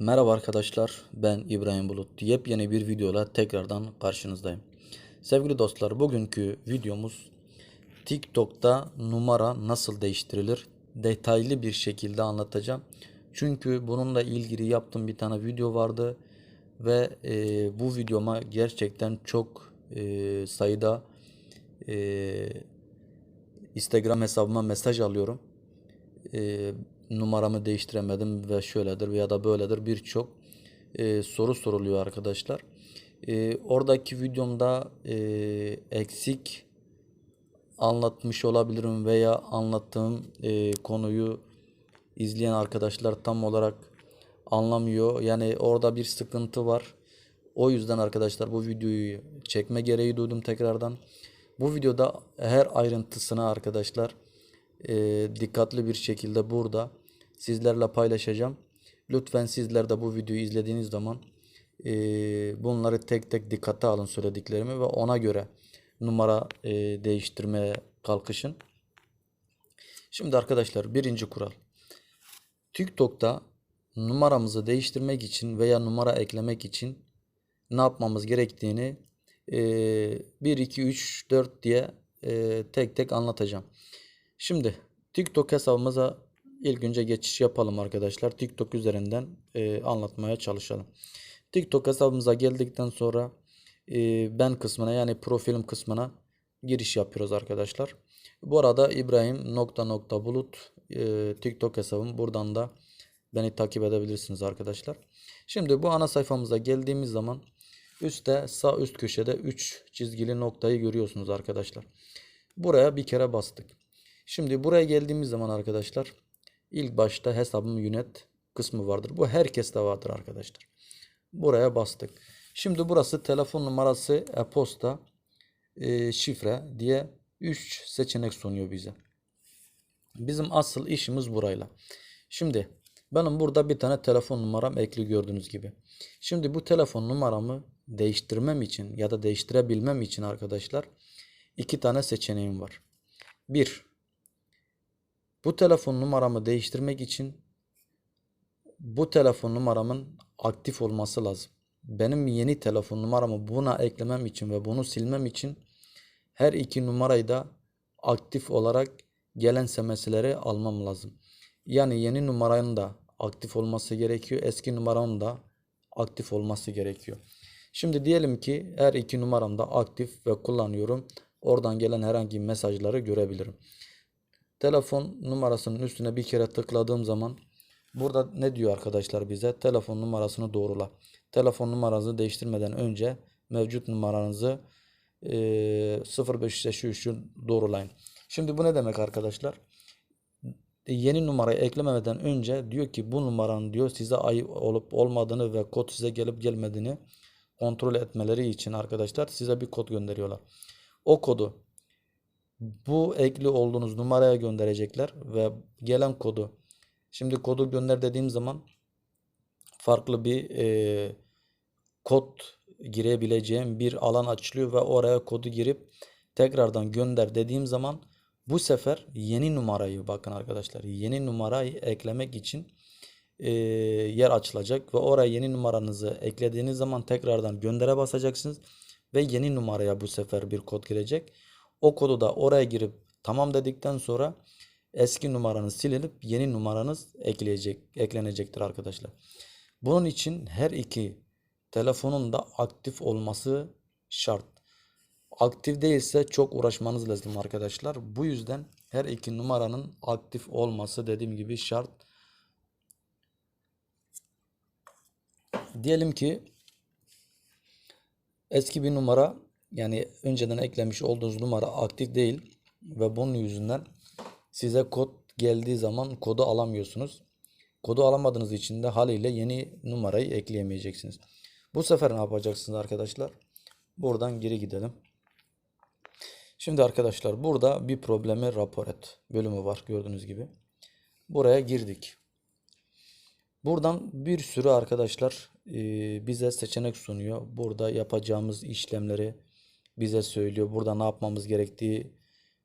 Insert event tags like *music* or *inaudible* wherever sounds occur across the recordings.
Merhaba arkadaşlar, ben İbrahim Bulut. Yepyeni bir videoyla tekrardan karşınızdayım. Sevgili dostlar, bugünkü videomuz TikTok'ta numara nasıl değiştirilir? Detaylı bir şekilde anlatacağım. Çünkü bununla ilgili yaptığım bir tane video vardı ve e, bu videoma gerçekten çok e, sayıda e, Instagram hesabıma mesaj alıyorum e, numaramı değiştiremedim ve şöyledir ya da böyledir birçok e, soru soruluyor arkadaşlar. E, oradaki videomda e, eksik anlatmış olabilirim veya anlattığım e, konuyu izleyen arkadaşlar tam olarak anlamıyor. Yani orada bir sıkıntı var. O yüzden arkadaşlar bu videoyu çekme gereği duydum tekrardan. Bu videoda her ayrıntısına arkadaşlar e, dikkatli bir şekilde burada sizlerle paylaşacağım. Lütfen sizler de bu videoyu izlediğiniz zaman e, bunları tek tek dikkate alın söylediklerimi ve ona göre numara e, değiştirmeye kalkışın. Şimdi arkadaşlar birinci kural. TikTok'ta numaramızı değiştirmek için veya numara eklemek için ne yapmamız gerektiğini e, 1, 2, 3, 4 diye e, tek tek anlatacağım. Şimdi TikTok hesabımıza ilk önce geçiş yapalım arkadaşlar. TikTok üzerinden e, anlatmaya çalışalım. TikTok hesabımıza geldikten sonra e, ben kısmına yani profilim kısmına giriş yapıyoruz arkadaşlar. Bu arada İbrahim nokta nokta bulut e, TikTok hesabım. Buradan da beni takip edebilirsiniz arkadaşlar. Şimdi bu ana sayfamıza geldiğimiz zaman üstte sağ üst köşede 3 çizgili noktayı görüyorsunuz arkadaşlar. Buraya bir kere bastık. Şimdi buraya geldiğimiz zaman arkadaşlar ilk başta hesabımı yönet kısmı vardır. Bu herkeste vardır arkadaşlar. Buraya bastık. Şimdi burası telefon numarası, e-posta, e, şifre diye 3 seçenek sunuyor bize. Bizim asıl işimiz burayla. Şimdi benim burada bir tane telefon numaram ekli gördüğünüz gibi. Şimdi bu telefon numaramı değiştirmem için ya da değiştirebilmem için arkadaşlar iki tane seçeneğim var. Bir, bu telefon numaramı değiştirmek için bu telefon numaramın aktif olması lazım. Benim yeni telefon numaramı buna eklemem için ve bunu silmem için her iki numarayı da aktif olarak gelen SMS'leri almam lazım. Yani yeni numaranın da aktif olması gerekiyor. Eski numaranın da aktif olması gerekiyor. Şimdi diyelim ki her iki numaram da aktif ve kullanıyorum. Oradan gelen herhangi mesajları görebilirim. Telefon numarasının üstüne bir kere tıkladığım zaman burada ne diyor arkadaşlar bize? Telefon numarasını doğrula. Telefon numaranızı değiştirmeden önce mevcut numaranızı e, 05'te doğrulayın. Şimdi bu ne demek arkadaşlar? Yeni numarayı eklememeden önce diyor ki bu numaranın diyor size ait olup olmadığını ve kod size gelip gelmediğini kontrol etmeleri için arkadaşlar size bir kod gönderiyorlar. O kodu bu ekli olduğunuz numaraya gönderecekler ve gelen kodu şimdi kodu gönder dediğim zaman farklı bir e, kod girebileceğim bir alan açılıyor ve oraya kodu girip tekrardan gönder dediğim zaman bu sefer yeni numarayı bakın arkadaşlar yeni numarayı eklemek için e, yer açılacak ve oraya yeni numaranızı eklediğiniz zaman tekrardan göndere basacaksınız ve yeni numaraya bu sefer bir kod girecek. O kodu da oraya girip tamam dedikten sonra eski numaranız silinip yeni numaranız ekleyecek, eklenecektir arkadaşlar. Bunun için her iki telefonun da aktif olması şart. Aktif değilse çok uğraşmanız lazım arkadaşlar. Bu yüzden her iki numaranın aktif olması dediğim gibi şart. Diyelim ki eski bir numara yani önceden eklemiş olduğunuz numara aktif değil ve bunun yüzünden size kod geldiği zaman kodu alamıyorsunuz. Kodu alamadığınız için de haliyle yeni numarayı ekleyemeyeceksiniz. Bu sefer ne yapacaksınız arkadaşlar? Buradan geri gidelim. Şimdi arkadaşlar burada bir problemi rapor et bölümü var gördüğünüz gibi. Buraya girdik. Buradan bir sürü arkadaşlar bize seçenek sunuyor. Burada yapacağımız işlemleri bize söylüyor. Burada ne yapmamız gerektiği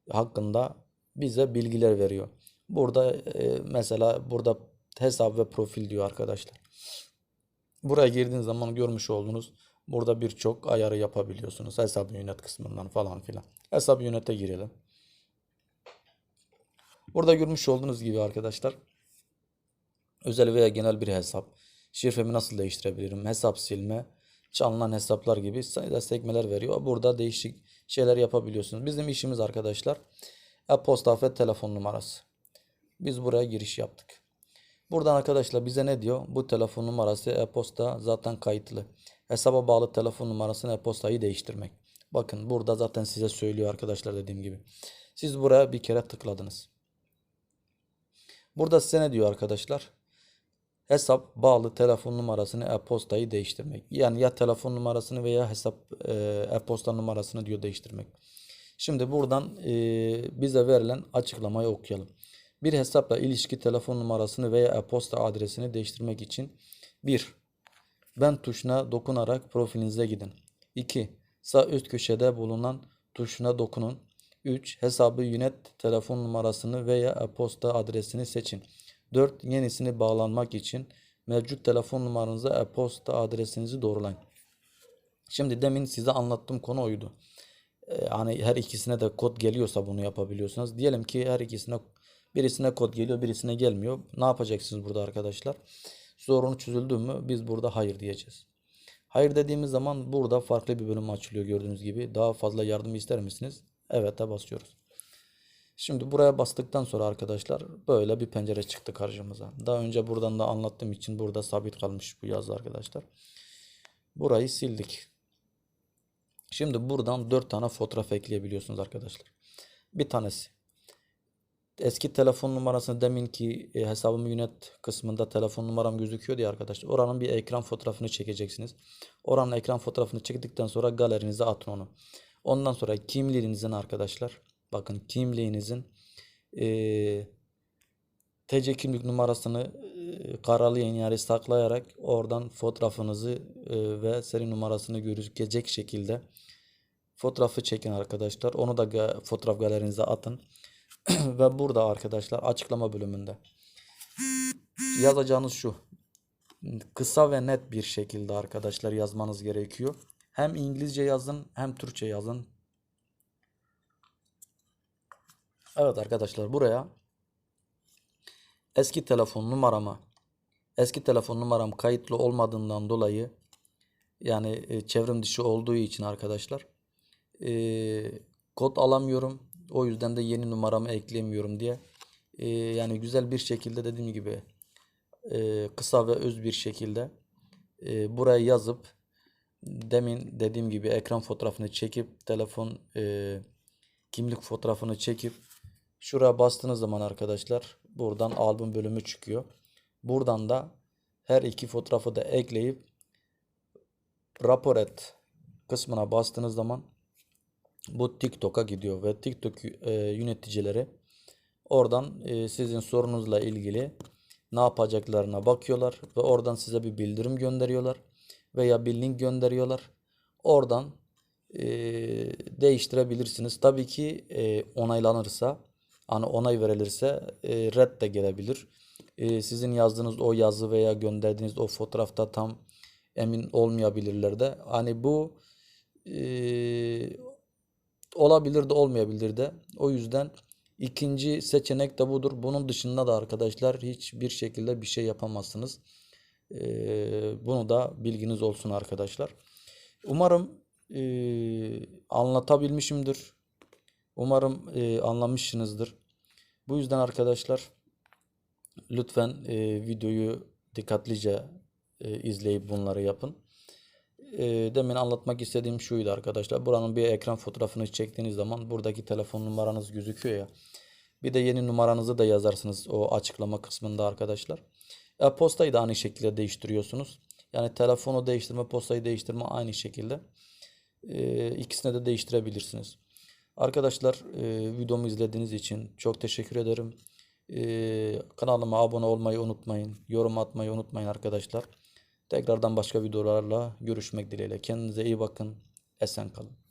hakkında bize bilgiler veriyor. Burada e, mesela burada hesap ve profil diyor arkadaşlar. Buraya girdiğiniz zaman görmüş olduğunuz burada birçok ayarı yapabiliyorsunuz. Hesabı yönet kısmından falan filan. Hesabı yönete girelim. Burada görmüş olduğunuz gibi arkadaşlar özel veya genel bir hesap, şifremi nasıl değiştirebilirim, hesap silme, çalınan hesaplar gibi sayıda sekmeler veriyor. Burada değişik şeyler yapabiliyorsunuz. Bizim işimiz arkadaşlar e-posta ve telefon numarası. Biz buraya giriş yaptık. Buradan arkadaşlar bize ne diyor? Bu telefon numarası e-posta zaten kayıtlı. Hesaba bağlı telefon numarasını e-postayı değiştirmek. Bakın burada zaten size söylüyor arkadaşlar dediğim gibi. Siz buraya bir kere tıkladınız. Burada size ne diyor arkadaşlar? Hesap bağlı telefon numarasını e-postayı değiştirmek. Yani ya telefon numarasını veya hesap e, e-posta numarasını diyor değiştirmek. Şimdi buradan e, bize verilen açıklamayı okuyalım. Bir hesapla ilişki telefon numarasını veya e-posta adresini değiştirmek için 1. Ben tuşuna dokunarak profilinize gidin. 2. Sağ üst köşede bulunan tuşuna dokunun. 3. Hesabı yönet telefon numarasını veya e-posta adresini seçin. 4. Yenisini bağlanmak için mevcut telefon numaranıza e-posta adresinizi doğrulayın. Şimdi demin size anlattığım konu oydu. Ee, her ikisine de kod geliyorsa bunu yapabiliyorsunuz. Diyelim ki her ikisine birisine kod geliyor, birisine gelmiyor. Ne yapacaksınız burada arkadaşlar? Sorun çözüldü mü? Biz burada hayır diyeceğiz. Hayır dediğimiz zaman burada farklı bir bölüm açılıyor gördüğünüz gibi. Daha fazla yardım ister misiniz? Evet'e basıyoruz. Şimdi buraya bastıktan sonra arkadaşlar böyle bir pencere çıktı karşımıza. Daha önce buradan da anlattığım için burada sabit kalmış bu yazı arkadaşlar. Burayı sildik. Şimdi buradan 4 tane fotoğraf ekleyebiliyorsunuz arkadaşlar. Bir tanesi eski telefon numarasını deminki e, hesabımı yönet kısmında telefon numaram gözüküyor diye arkadaşlar. Oranın bir ekran fotoğrafını çekeceksiniz. Oranın ekran fotoğrafını çektikten sonra galerinize atın onu. Ondan sonra kimliğinizin arkadaşlar bakın kimliğinizin e, TC kimlik numarasını e, karalayın yani saklayarak oradan fotoğrafınızı e, ve seri numarasını gözükecek şekilde fotoğrafı çekin arkadaşlar. Onu da fotoğraf galerinize atın. *clears throat* ve burada arkadaşlar açıklama bölümünde yazacağınız şu. Kısa ve net bir şekilde arkadaşlar yazmanız gerekiyor. Hem İngilizce yazın hem Türkçe yazın. Evet arkadaşlar buraya eski telefon numarama eski telefon numaram kayıtlı olmadığından dolayı yani e, çevrim dışı olduğu için arkadaşlar e, kod alamıyorum. O yüzden de yeni numaramı eklemiyorum diye e, yani güzel bir şekilde dediğim gibi e, kısa ve öz bir şekilde e, buraya yazıp demin dediğim gibi ekran fotoğrafını çekip telefon e, kimlik fotoğrafını çekip şuraya bastığınız zaman arkadaşlar buradan albüm bölümü çıkıyor. Buradan da her iki fotoğrafı da ekleyip rapor et kısmına bastığınız zaman bu TikTok'a gidiyor ve TikTok e, yöneticileri oradan e, sizin sorunuzla ilgili ne yapacaklarına bakıyorlar ve oradan size bir bildirim gönderiyorlar veya bir link gönderiyorlar. Oradan e, değiştirebilirsiniz. Tabii ki e, onaylanırsa, hani onay verilirse e, red de gelebilir. E, sizin yazdığınız o yazı veya gönderdiğiniz o fotoğrafta tam emin olmayabilirler de. Hani bu e, olabilir de olmayabilir de. O yüzden ikinci seçenek de budur. Bunun dışında da arkadaşlar hiçbir şekilde bir şey yapamazsınız. Ee, bunu da bilginiz olsun arkadaşlar. Umarım e, anlatabilmişimdir. Umarım e, anlamışsınızdır. Bu yüzden arkadaşlar lütfen e, videoyu dikkatlice e, izleyip bunları yapın. E, demin anlatmak istediğim şuydu arkadaşlar. Buranın bir ekran fotoğrafını çektiğiniz zaman buradaki telefon numaranız gözüküyor ya. Bir de yeni numaranızı da yazarsınız o açıklama kısmında arkadaşlar. E, postayı da aynı şekilde değiştiriyorsunuz. Yani telefonu değiştirme, postayı değiştirme aynı şekilde. E, ikisini de değiştirebilirsiniz. Arkadaşlar e, videomu izlediğiniz için çok teşekkür ederim. E, kanalıma abone olmayı unutmayın. Yorum atmayı unutmayın arkadaşlar. Tekrardan başka videolarla görüşmek dileğiyle. Kendinize iyi bakın. Esen kalın.